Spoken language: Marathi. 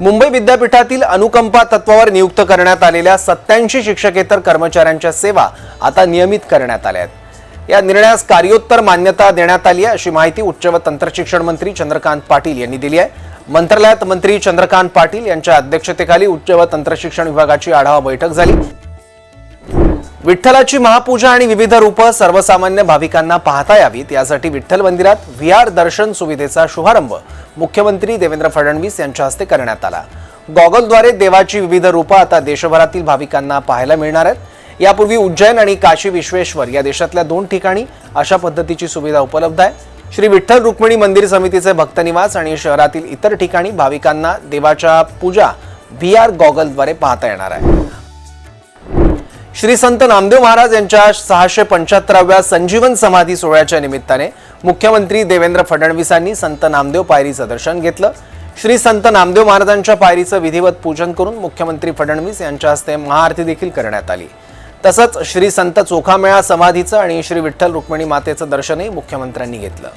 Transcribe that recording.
मुंबई विद्यापीठातील अनुकंपा तत्वावर नियुक्त करण्यात आलेल्या सत्याऐंशी शिक्षकेतर कर्मचाऱ्यांच्या सेवा आता नियमित करण्यात आल्या आहेत. या निर्णयास कार्योत्तर मान्यता देण्यात आली आहे अशी माहिती उच्च व तंत्रशिक्षण मंत्री चंद्रकांत पाटील यांनी दिली आहे. मंत्रालयात मंत्री चंद्रकांत पाटील यांच्या अध्यक्षतेखाली उच्च व तंत्रशिक्षण विभागाची आढावा बैठक झाली. विठ्ठलाची महापूजा आणि विविध रूपं सर्वसामान्य भाविकांना पाहता यावीत. यासाठी विठ्ठल मंदिरात व्ही आर दर्शन सुविधेचा शुभारंभ मुख्यमंत्री देवेंद्र फडणवीस यांच्या हस्ते करण्यात आला. गॉगलद्वारे देवाची विविध रूपं आता देशभरातील भाविकांना पाहायला मिळणार आहेत. यापूर्वी उज्जैन आणि काशी विश्वेश्वर या देशातल्या दोन ठिकाणी अशा पद्धतीची सुविधा उपलब्ध आहे. श्री विठ्ठल रुक्मिणी मंदिर समितीचे भक्तनिवास आणि शहरातील इतर ठिकाणी भाविकांना देवाच्या पूजा व्ही आर गॉगलद्वारे पाहता येणार आहे. श्री संत नामदेव महाराज यांच्या सहाशे पंच्याहत्तराव्या संजीवन समाधी सोहळ्याच्या निमित्ताने मुख्यमंत्री देवेंद्र फडणवीसांनी संत नामदेव पायरीचं दर्शन घेतलं. श्री संत नामदेव महाराजांच्या पायरीचं विधिवत पूजन करून मुख्यमंत्री फडणवीस यांच्या हस्ते महाआरती देखील करण्यात आली. तसंच श्री संत चोखामेळा समाधीचं आणि श्री विठ्ठल रुक्मिणी मातेचं दर्शनही मुख्यमंत्र्यांनी घेतलं.